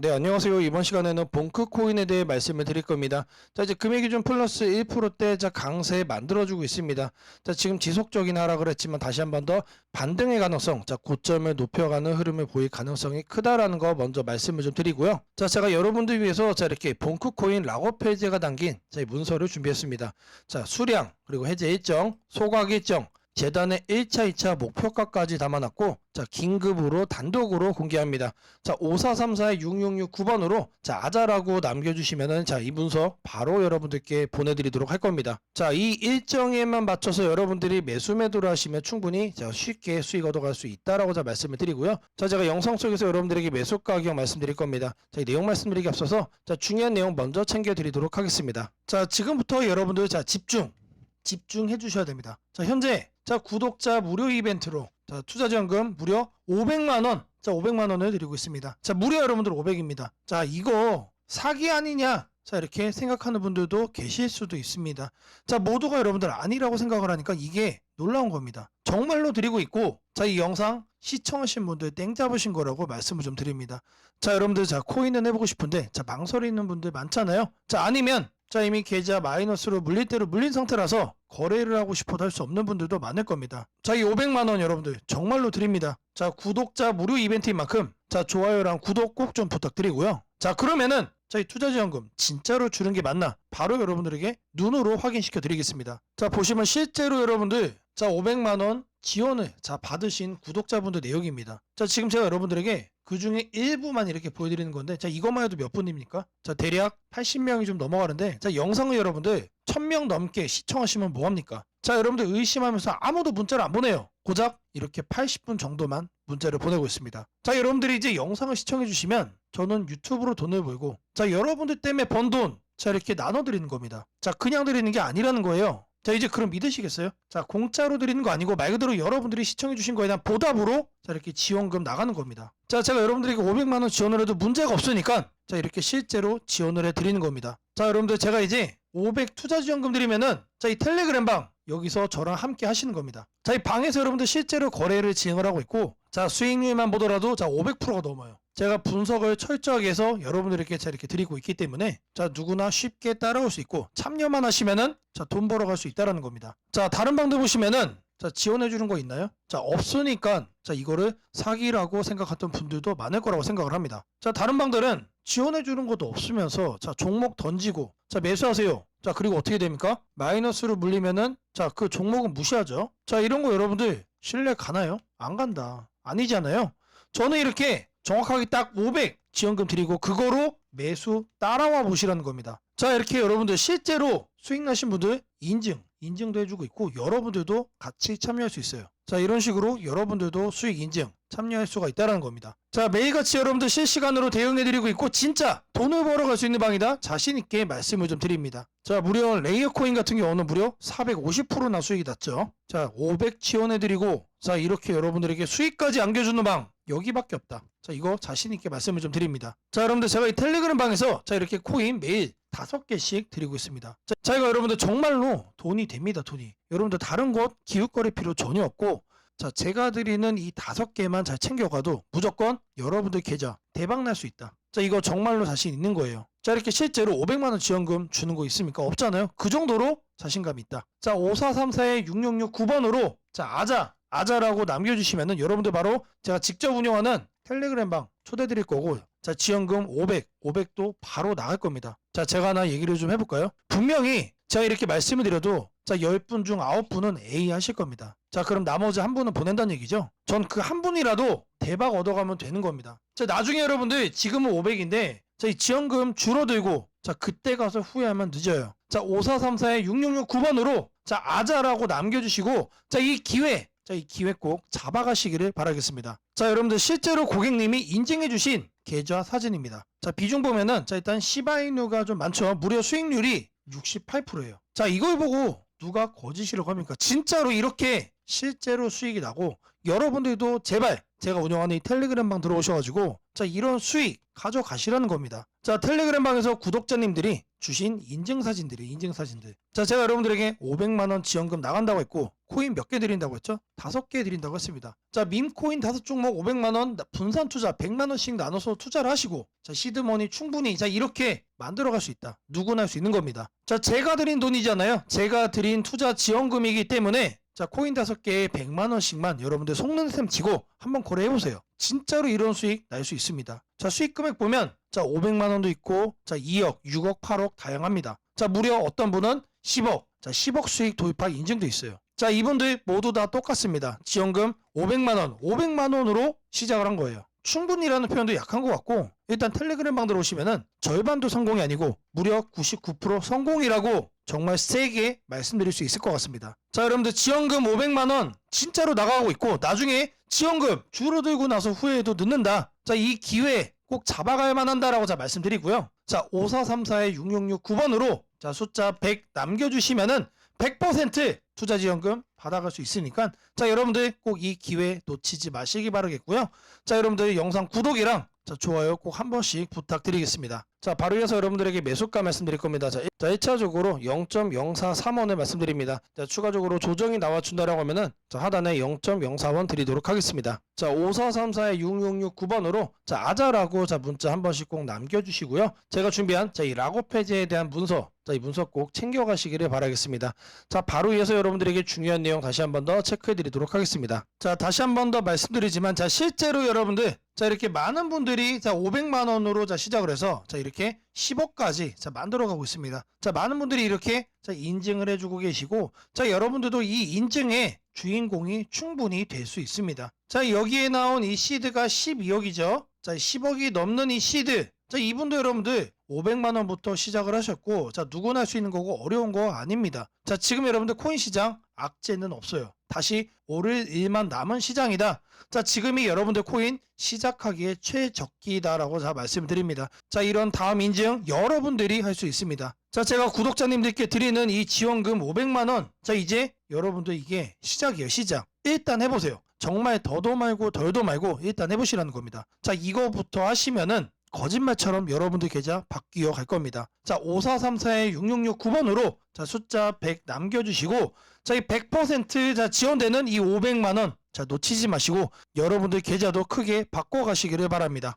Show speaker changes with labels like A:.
A: 네, 안녕하세요. 이번 시간에는 봉크 코인에 대해 말씀을 드릴 겁니다. 자, 이제 금액 기준 플러스 1%대 자 강세 만들어주고 있습니다. 자, 지금 지속적인 하락을 했지만 다시 한 번 더 반등의 가능성, 자, 고점을 높여가는 흐름을 보일 가능성이 크다라는 거 먼저 말씀을 좀 드리고요. 자, 제가 여러분들 위해서 자, 이렇게 봉크 코인 락업 페이지가 담긴 자, 이 문서를 준비했습니다. 자, 수량, 그리고 해제 일정, 소각 일정, 재단의 1차, 2차 목표가까지 담아놨고 자 긴급으로 단독으로 공개합니다. 자 5434의 6669번으로 자 아자라고 남겨주시면은 자이 문서 바로 여러분들께 보내드리도록 할 겁니다. 자 이 일정에만 맞춰서 여러분들이 매수 매도를 하시면 충분히 자 쉽게 수익 얻어갈 수 있다라고 자 말씀을 드리고요. 자 제가 영상 속에서 여러분들에게 매수 가격 말씀드릴 겁니다. 자 이 내용 말씀드리기 앞서서 자 중요한 내용 먼저 챙겨드리도록 하겠습니다. 자 지금부터 여러분들 자 집중 집중해 주셔야 됩니다. 자, 현재 자, 구독자 무료 이벤트로 자, 투자 지원금 무려 500만 원. 자, 500만 원을 드리고 있습니다. 자, 무료 여러분들 500입니다. 자, 이거 사기 아니냐? 자, 이렇게 생각하는 분들도 계실 수도 있습니다. 자, 모두가 여러분들 아니라고 생각을 하니까 이게 놀라운 겁니다. 정말로 드리고 있고, 자, 이 영상 시청하신 분들 땡 잡으신 거라고 말씀을 좀 드립니다. 자, 여러분들 자, 코인은 해보고 싶은데, 자, 망설이는 분들 많잖아요. 자, 아니면 자 이미 계좌 마이너스로 물릴 대로 물린 상태라서 거래를 하고 싶어도 할 수 없는 분들도 많을 겁니다. 자 이 500만 원 여러분들 정말로 드립니다. 자 구독자 무료 이벤트인 만큼 자 좋아요랑 구독 꼭 좀 부탁드리고요. 자 그러면은 자 이 투자지원금 진짜로 주는 게 맞나 바로 여러분들에게 눈으로 확인시켜 드리겠습니다. 자 보시면 실제로 여러분들 자 500만 원 지원을 자 받으신 구독자분들 내역입니다. 자 지금 제가 여러분들에게 그 중에 일부만 이렇게 보여드리는 건데 자 이것만 해도 몇 분입니까? 자 대략 80명이 좀 넘어가는데 자 영상을 여러분들 1000명 넘게 시청하시면 뭐합니까? 자 여러분들 의심하면서 아무도 문자를 안 보내요. 고작 이렇게 80분 정도만 문자를 보내고 있습니다. 자 여러분들이 이제 영상을 시청해 주시면 저는 유튜브로 돈을 벌고 자 여러분들 때문에 번 돈 자 이렇게 나눠드리는 겁니다. 자 그냥 드리는 게 아니라는 거예요. 자 이제 그럼 믿으시겠어요? 자 공짜로 드리는 거 아니고 말 그대로 여러분들이 시청해 주신 거에 대한 보답으로 자 이렇게 지원금 나가는 겁니다. 자 제가 여러분들에게 500만 원 지원을 해도 문제가 없으니까 자 이렇게 실제로 지원을 해 드리는 겁니다. 자 여러분들 제가 이제 500 투자 지원금 드리면은 자 이 텔레그램 방 여기서 저랑 함께 하시는 겁니다. 자 이 방에서 여러분들 실제로 거래를 진행을 하고 있고 자 수익률만 보더라도 자 500%가 넘어요. 제가 분석을 철저하게 해서 여러분들에게 자 이렇게 드리고 있기 때문에 자 누구나 쉽게 따라올 수 있고 참여만 하시면은 자돈 벌어갈 수 있다라는 겁니다. 자 다른 방들 보시면은 자 지원해 주는 거 있나요? 자 없으니까 자 이거를 사기라고 생각했던 분들도 많을 거라고 생각을 합니다. 자 다른 방들은 지원해 주는 것도 없으면서 자 종목 던지고 자 매수하세요. 자 그리고 어떻게 됩니까? 마이너스로 물리면은 자 그 종목은 무시하죠. 자 이런 거 여러분들 신뢰 가나요? 안 간다. 아니잖아요. 저는 이렇게 정확하게 딱 500 지원금 드리고 그거로 매수 따라와 보시라는 겁니다. 자 이렇게 여러분들 실제로 수익 나신 분들 인증 인증도 해주고 있고 여러분들도 같이 참여할 수 있어요. 자 이런 식으로 여러분들도 수익 인증 참여할 수가 있다는 겁니다. 자 매일같이 여러분들 실시간으로 대응해드리고 있고 진짜 돈을 벌어갈 수 있는 방이다 자신 있게 말씀을 좀 드립니다. 자 무려 레이어 코인 같은 경우는 무려 450%나 수익이 났죠. 자 500 지원해드리고 자 이렇게 여러분들에게 수익까지 안겨주는 방 여기밖에 없다. 자 이거 자신 있게 말씀을 좀 드립니다. 자 여러분들 제가 이 텔레그램 방에서 자 이렇게 코인 매일 다섯 개씩 드리고 있습니다. 자, 자 이거 여러분들 정말로 돈이 됩니다. 돈이. 여러분들 다른 곳 기웃거릴 필요 전혀 없고 자 제가 드리는 이 다섯 개만 잘 챙겨가도 무조건 여러분들 계좌 대박 날 수 있다. 자 이거 정말로 자신 있는 거예요. 자 이렇게 실제로 500만 원 지원금 주는 거 있습니까? 없잖아요. 그 정도로 자신감이 있다. 자 5434의 6669번으로 자 아자 아자라고 남겨주시면은 여러분들 바로 제가 직접 운영하는 텔레그램 방 초대 드릴 거고 자 지원금 500 500도 바로 나갈 겁니다. 자 제가 하나 얘기를 좀 해볼까요? 분명히 제가 이렇게 말씀을 드려도 자 10분 중 9분은 A 하실 겁니다. 자 그럼 나머지 한 분은 보낸다는 얘기죠. 전 그 한 분이라도 대박 얻어가면 되는 겁니다. 자 나중에 여러분들 지금은 500인데 자 이 지원금 줄어들고 자 그때 가서 후회하면 늦어요. 자 5434의 6669번으로 자 아자라고 남겨주시고 자 이 기회 자 이 기회 꼭 잡아가시기를 바라겠습니다. 자 여러분들 실제로 고객님이 인증해주신 계좌 사진입니다. 자 비중 보면은 자 일단 시바이누가 좀 많죠. 무려 수익률이 68%예요. 자 이걸 보고 누가 거짓이라고 합니까? 진짜로 이렇게 실제로 수익이 나고 여러분들도 제발 제가 운영하는 이 텔레그램 방 들어오셔가지고 자 이런 수익 가져가시라는 겁니다. 자 텔레그램 방에서 구독자님들이 주신 인증 사진들이 인증 사진들. 자 제가 여러분들에게 500만 원 지원금 나간다고 했고 코인 몇 개 드린다고 했죠? 다섯 개 드린다고 했습니다. 자 밈코인 다섯 종목 500만 원 분산 투자 100만 원씩 나눠서 투자를 하시고 자 시드머니 충분히 자 이렇게 만들어갈 수 있다. 누구나 할 수 있는 겁니다. 자 제가 드린 돈이잖아요. 제가 드린 투자 지원금이기 때문에 자 코인 다섯 개에 100만 원씩만 여러분들 속는 셈 치고 한번 거래해 보세요. 진짜로 이런 수익 날 수 있습니다. 자 수익 금액 보면 자 500만 원도 있고 자 2억, 6억, 8억 다양합니다. 자 무려 어떤 분은 10억, 자 10억 수익 도입할 인증도 있어요. 자 이분들 모두 다 똑같습니다. 지원금 500만 원, 500만 원으로 시작을 한 거예요. 충분히라는 표현도 약한 것 같고 일단 텔레그램 방 들어오시면은 절반도 성공이 아니고 무려 99% 성공이라고 정말 세게 말씀드릴 수 있을 것 같습니다. 자 여러분들 지원금 500만 원 진짜로 나가고 있고 나중에 지원금 줄어들고 나서 후회해도 늦는다. 자 이 기회 꼭 잡아가야만 한다라고 자 말씀드리고요. 자 5434의 6669 9번으로 자 숫자 100 남겨주시면은 100% 투자 지원금 받아갈 수 있으니까 자 여러분들 꼭 이 기회 놓치지 마시기 바라겠고요. 자 여러분들 영상 구독이랑 자 좋아요 꼭 한 번씩 부탁드리겠습니다. 자 바로 이어서 여러분들에게 매수가 말씀드릴 겁니다. 자, 일- 자 1차적으로 0.043원을 말씀드립니다. 자 추가적으로 조정이 나와준다라고 하면은 자 하단에 0.04원 드리도록 하겠습니다. 자 5434의 6669번으로 자 아자라고 자 문자 한 번씩 꼭 남겨주시고요. 제가 준비한 자이 라고 페이지에 대한 문서 자 이 문서 꼭 챙겨가시기를 바라겠습니다. 자 바로 이어서 여러분들에게 중요한 내용 다시 한 번 더 체크해 드리도록 하겠습니다. 자 다시 한 번 더 말씀드리지만 자 실제로 여러분들 자 이렇게 많은 분들이 자 500만 원으로 자 시작을 해서 자 이렇게 10억까지 자 만들어 가고 있습니다. 자 많은 분들이 이렇게 자 인증을 해주고 계시고 자 여러분들도 이 인증의 주인공이 충분히 될 수 있습니다. 자 여기에 나온 이 시드가 12억이죠. 자 10억이 넘는 이 시드 자 이분도 여러분들 500만 원부터 시작을 하셨고 자 누구나 할 수 있는 거고 어려운 거 아닙니다. 자 지금 여러분들 코인 시장 악재는 없어요. 다시 오를 일만 남은 시장이다. 자 지금이 여러분들 코인 시작하기에 최적기다라고 자 말씀드립니다. 자 이런 다음 인증 여러분들이 할 수 있습니다. 자 제가 구독자님들께 드리는 이 지원금 500만 원. 자 이제 여러분들 이게 시작이에요 시작. 일단 해보세요. 정말 더도 말고 덜도 말고 일단 해보시라는 겁니다. 자 이거부터 하시면은 거짓말처럼 여러분들 계좌 바뀌어 갈 겁니다. 자, 5434의 6669번으로 자, 숫자 100 남겨주시고 자, 이 100%자 지원되는 이 500만 원 자, 놓치지 마시고 여러분들 계좌도 크게 바꿔 가시기를 바랍니다.